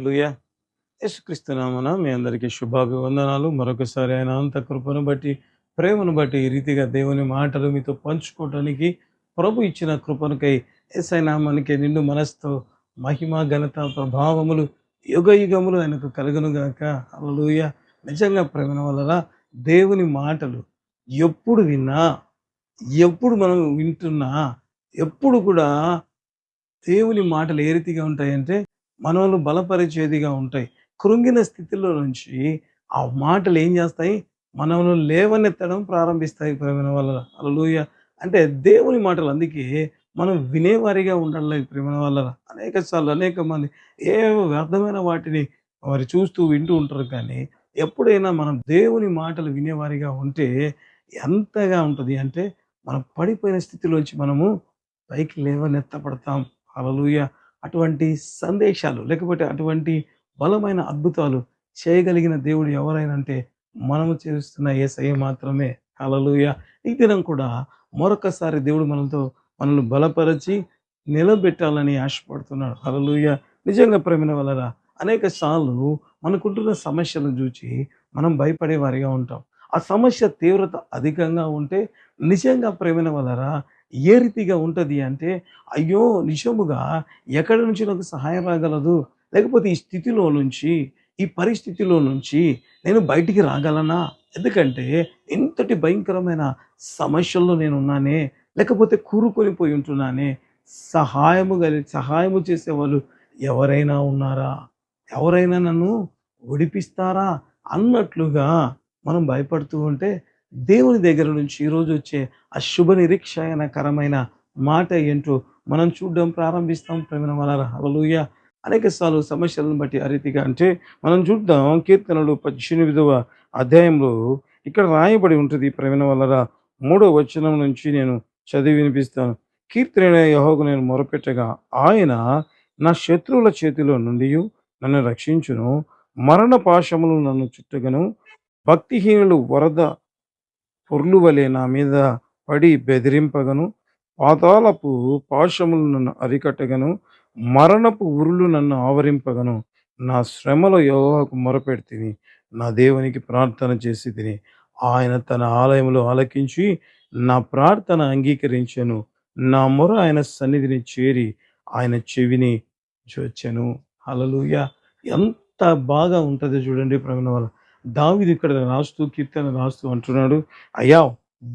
హల్లెలూయా. యేసుక్రీస్తునామన మీ అందరికీ శుభాభివందనాలు. మరొకసారి ఆయన అంత కృపను బట్టి ప్రేమను బట్టి ఈ రీతిగా దేవుని మాటలు మీతో పంచుకోవడానికి ప్రభు ఇచ్చిన కృపనకై ఎస్ఐ నామానికి నిండు మనస్తో మహిమ ఘనత ప్రభావములు యుగ యుగములు ఆయనకు కలుగునుగాక అలలుయ నిజంగా ప్రేమ వలన దేవుని మాటలు ఎప్పుడు విన్నా ఎప్పుడు మనం వింటున్నా ఎప్పుడు కూడా దేవుని మాటలు ఏ రీతిగా ఉంటాయంటే మనల్ని బలపరిచేదిగా ఉంటాయి. కృంగిన స్థితిలో నుంచి ఆ మాటలు ఏం చేస్తాయి? మనల్ని లేవనెత్తడం ప్రారంభిస్తాయి. ప్రేమ వల్ల అలలుయ అంటే దేవుని మాటలు అందుకే మనం వినేవారిగా ఉండాలి. ప్రేమ వల్ల అనేక సార్లు అనేక మంది ఏ వ్యర్థమైన వాటిని వారు చూస్తూ వింటూ ఉంటారు కానీ ఎప్పుడైనా మనం దేవుని మాటలు వినేవారిగా ఉంటే ఎంతగా ఉంటుంది అంటే మనం పడిపోయిన స్థితిలోంచి మనము పైకి లేవనెత్తపడతాం అలలుయ అటువంటి సందేశాలు లేకపోతే అటువంటి బలమైన అద్భుతాలు చేయగలిగిన దేవుడు ఎవరైనా అంటే మనము చేస్తున్న ఏసయ్య మాత్రమే. అలలుయ ఈ దినం కూడా మరొకసారి దేవుడు మనతో మనల్ని బలపరచి నిలబెట్టాలని ఆశపడుతున్నాడు. అలలుయ నిజంగా ప్రేమిన వలన అనేక సార్లు మనకుంటున్న సమస్యలను చూచి మనం భయపడే వారిగా ఉంటాం. ఆ సమస్య తీవ్రత అధికంగా ఉంటే నిజంగా ప్రేమిన వలరా ఏ రీతిగా ఉంటుంది అంటే అయ్యో నిజముగా ఎక్కడి నుంచి నాకు సహాయం రాగలదు? లేకపోతే ఈ స్థితిలో నుంచి ఈ పరిస్థితిలో నుంచి నేను బయటికి రాగలనా? ఎందుకంటే ఇంతటి భయంకరమైన సమస్యల్లో నేను ఉన్నానే లేకపోతే కూరుకొని పోయి ఉంటున్నానే సహాయము కలిగి సహాయము చేసేవాళ్ళు ఎవరైనా ఉన్నారా? ఎవరైనా నన్ను ఒడిపిస్తారా? అన్నట్లుగా మనం భయపడుతూ ఉంటే దేవుని దగ్గర నుంచి ఈరోజు వచ్చే ఆ శుభ నిరీక్షణకరమైన మాట ఏంటో మనం చూడడం ప్రారంభిస్తాం. ప్రేమ వలన హలలుయ అనేక సార్లు సమస్యలను బట్టి ఆ రీతిగా అంటే మనం చూద్దాం కీర్తనలు పద్దెనిమిదవ అధ్యాయంలో ఇక్కడ రాయబడి ఉంటుంది. ప్రేమ వలన మూడో వచనం నుంచి నేను చదివి వినిపిస్తాను. కీర్తన యహోకు నేను మొరపెట్టగా ఆయన నా శత్రువుల చేతిలో నుండి నన్ను రక్షించును. మరణ పాశములు నన్ను చుట్టగను. భక్తిహీనులు వరద పొర్లు వలె నా మీద పడి బెదిరింపగను. పాతాళపు పాశములు నన్ను అరికట్టగను. మరణపు ఉరులు నన్ను ఆవరింపగను. నా శ్రమలో యోగాకు మొరపెడితిని. నా దేవునికి ప్రార్థన చేసి తిని ఆయన తన ఆలయంలో ఆలకించి నా ప్రార్థన అంగీకరించాను. నా మొర ఆయన సన్నిధిని చేరి ఆయన చెవిని చొచ్చెను హలలుయ ఎంత బాగా ఉంటుంది చూడండి ప్రవీణ వల్ల దావిది ఇక్కడ రాస్తూ కీర్తన రాస్తూ అంటున్నాడు అయ్యా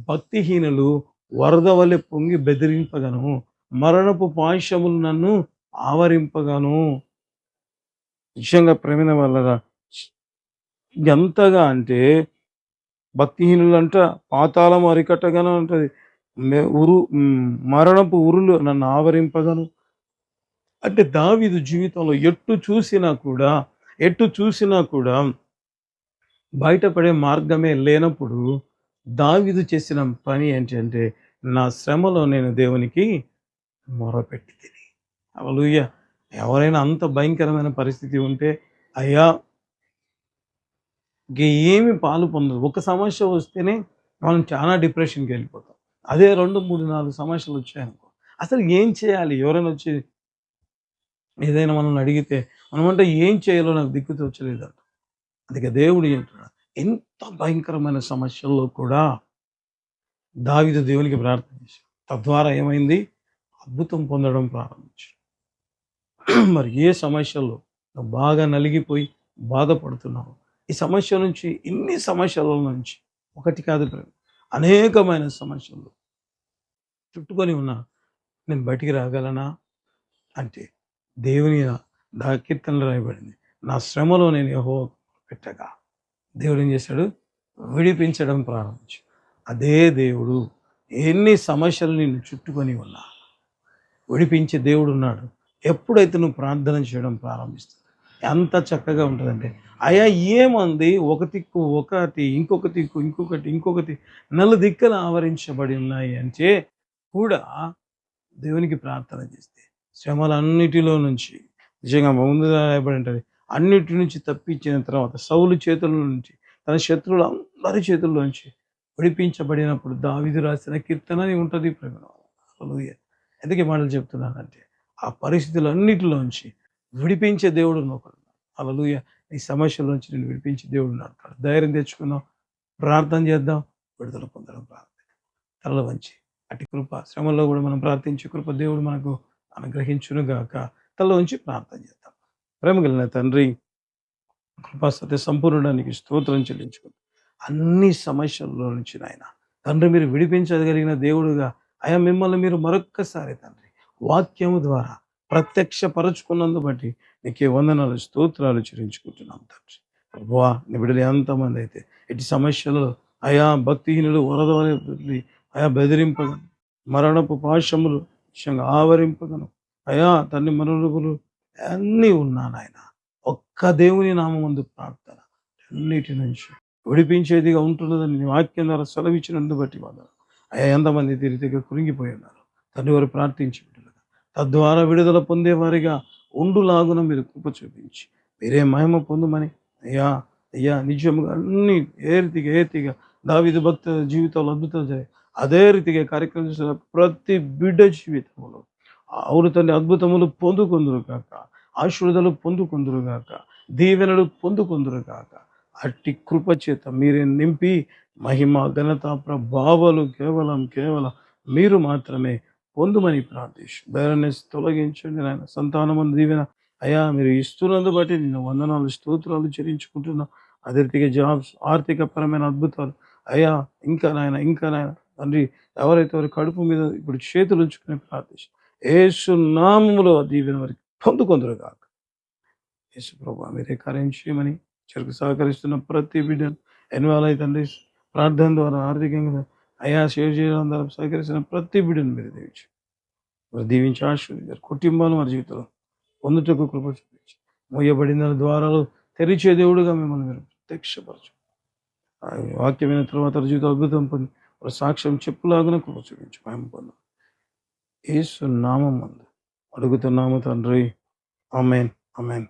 భక్తిహీనులు వరద వలె పొంగి బెదిరింపగను మరణపు పాశములు నన్ను ఆవరింపగను. నిజంగా ప్రేమిన వల్ల ఎంతగా అంటే భక్తిహీనులు అంట పాతాళం అరికట్టగాను అంటది ఉరు మరణపు ఉరులు నన్ను ఆవరింపగను. అంటే దావిదు జీవితంలో ఎట్టు చూసినా కూడా ఎట్టు చూసినా కూడా బయటపడే మార్గమే లేనప్పుడు దావిదు చేసిన పని ఏంటంటే నా శ్రమలో నేను దేవునికి మొరపెట్టి తిని అవలుయ్య ఎవరైనా అంత భయంకరమైన పరిస్థితి ఉంటే అయ్యా ఇంక ఏమి పాలు పొందదు ఒక సమస్య వస్తేనే మనం చాలా డిప్రెషన్కి వెళ్ళిపోతాం. అదే రెండు మూడు నాలుగు సమస్యలు వచ్చాయనుకో అసలు ఏం చేయాలి? ఎవరైనా వచ్చి ఏదైనా మనల్ని అడిగితే మనమంటే ఏం చేయాలో నాకు దిక్కు తోచలేదంట అందుకే దేవుడు అంటున్నాడు ఎంత భయంకరమైన సమస్యల్లో కూడా దావిద దేవునికి ప్రార్థన చేశాడు. తద్వారా ఏమైంది? అద్భుతం పొందడం ప్రారంభించాడు. మరి ఏ సమస్యల్లో నువ్వు బాగా నలిగిపోయి బాధపడుతున్నావు? ఈ సమస్య నుంచి ఇన్ని సమస్యల నుంచి ఒకటి కాదు అనేకమైన సమస్యలు చుట్టుకొని ఉన్నా నేను బయటికి రాగలనా? అంటే దేవుని దా కీర్తనలు రాయబడింది నా శ్రమలో నేను యహో పెట్టగా దేవుడు ఏం చేశాడు? విడిపించడం ప్రారంభించాడు. అదే దేవుడు ఎన్ని సమస్యలు నిన్ను చుట్టుకొని ఉన్నా విడిపించే దేవుడు ఉన్నాడు. ఎప్పుడైతే నువ్వు ప్రార్థన చేయడం ప్రారంభిస్తుంది ఎంత చక్కగా ఉంటుందంటే అయ్యా ఏమంది? ఒక దిక్కు ఒకటి ఇంకొక దిక్కు ఇంకొకటి ఇంకొకటి నలు దిక్కులు ఆవరించబడి ఉన్నాయి అంటే కూడా దేవునికి ప్రార్థన చేస్తే శ్రమలన్నిటిలో నుంచి నిజంగా ముందు రాయబడి ఉంటుంది. అన్నిటి నుంచి తప్పించిన తర్వాత సౌలు చేతుల నుంచి తన శత్రువుల అందరి చేతుల్లోంచి విడిపించబడినప్పుడు దావిదు రాసిన కీర్తన అని ఉంటుంది ప్రేమ ఎందుకే మాటలు చెప్తున్నానంటే ఆ పరిస్థితులన్నిటిలోంచి విడిపించే దేవుడు ఒకడు. అలలుయ ఈ సమస్యలోంచి నేను విడిపించే దేవుడు నడతాడు ధైర్యం తెచ్చుకుందాం ప్రార్థన చేద్దాం. విడుదల పొందడం ప్రార్థన. తలలు వంచి అటు కృప శ్రమల్లో కూడా మనం ప్రార్థించే కృప దేవుడు మనకు అనుగ్రహించును గాక తల ఉంచి ప్రార్థన చేద్దాం. ప్రేమ కలిగిన తండ్రి కృపా సంపూర్ణడానికి స్తోత్రం చెల్లించుకుంటాం అన్ని సమస్యల్లో నుంచి నాయన తండ్రి మీరు విడిపించగలిగిన దేవుడుగా అయా మిమ్మల్ని మీరు మరొక్కసారి తండ్రి వాక్యము ద్వారా ప్రత్యక్ష పరచుకున్నందు బట్టి నీకే వందనాలు స్తోత్రాలు చెల్లించుకుంటున్నాం తండ్రి. ప్రభువా నీ బిడ్డలు ఎంతమంది అయితే ఇటు సమస్యలు అయా భక్తిహీనులు వరదలి ఆయా అయా బెదిరింపగను మరణపు పాశములు విషయంగా ఆవరింపగను అయా తన్ని మరణులు అన్నీ ఉన్నాను ఆయన ఒక్క దేవుని నామందు ప్రార్థన. అన్నిటి నుంచి విడిపించేదిగా ఉంటున్నదని నీ వాక్యం ద్వారా సెలవిచ్చినందు బట్టి వందనాలు. అయ్యా ఎంతమంది తిరిగిగా కురింగిపోయి ఉన్నారు. తండ్రి వారు ప్రార్థించి తద్వారా విడుదల పొందేవారిగా ఉండులాగున మీరు కృప చూపించి మీరే మహిమ పొందమని. అయ్యా అయ్యా నిజముగా అన్ని ఏ రీతిగా ఏ రీతిగా దావిధ భక్త జీవితంలో అద్భుతాలు జరిగాయి. అదే రీతిగా కార్యక్రమం ప్రతి బిడ్డ జీవితంలో అవును తండ్రి అద్భుతములు పొందుకుందురు కాక ఆశీర్వాదాలు పొందుకుందురు గాక. దీవెనలు పొందుకుందురు గాక. అట్టి కృప చేత మీరే నింపి మహిమ ఘనత ప్రభావాలు కేవలం కేవలం మీరు మాత్రమే పొందుమని ప్రార్థిష్ బేరనెస్ తొలగించండి నాయన. సంతానము దీవెన. అయ్యా మీరు ఇస్తున్నందు బట్టి నేను వందనాలు స్తోత్రాలు చెల్లించుకుంటున్నా. అదే రీతిగా జాబ్స్ ఆర్థిక పరమైన అద్భుతాలు. అయ్యా ఇంకా నాయన ఇంకా నాయన. తండ్రి ఎవరైతే వారి కడుపు మీద ఇప్పుడు చేతులు ఉంచుకునే ప్రార్థించు. యేసు నామములో దీవెన వారికి పొందుకొందరు కాక యేసు ప్రభా మీరే కార్యం చేయమని చెరుకు సహకరిస్తున్న ప్రతి బిడ్డను ఎన్వాల్ తండ్రి ప్రార్థన ద్వారా ఆర్థికంగా అయా సేవ చేయడం ద్వారా సహకరిస్తున్న ప్రతి బిడ్డను మీరు దీవించు మరి దీవించి ఆశీర్వదించారు కుటుంబాలు వారి జీవితంలో పొందుటకు కృప చూపించి మోయబడిన ద్వారాలు తెరిచే దేవుడుగా మిమ్మల్ని మీరు ప్రత్యక్షపరచు వాక్యమైన తర్వాత జీవితం అద్భుతం పొంది వారు సాక్ష్యం చెప్పులాగానే కృప చూపించి మేము పొందాం ఏసు నామం అడుగుతున్నాము తండ్రి. Amen amen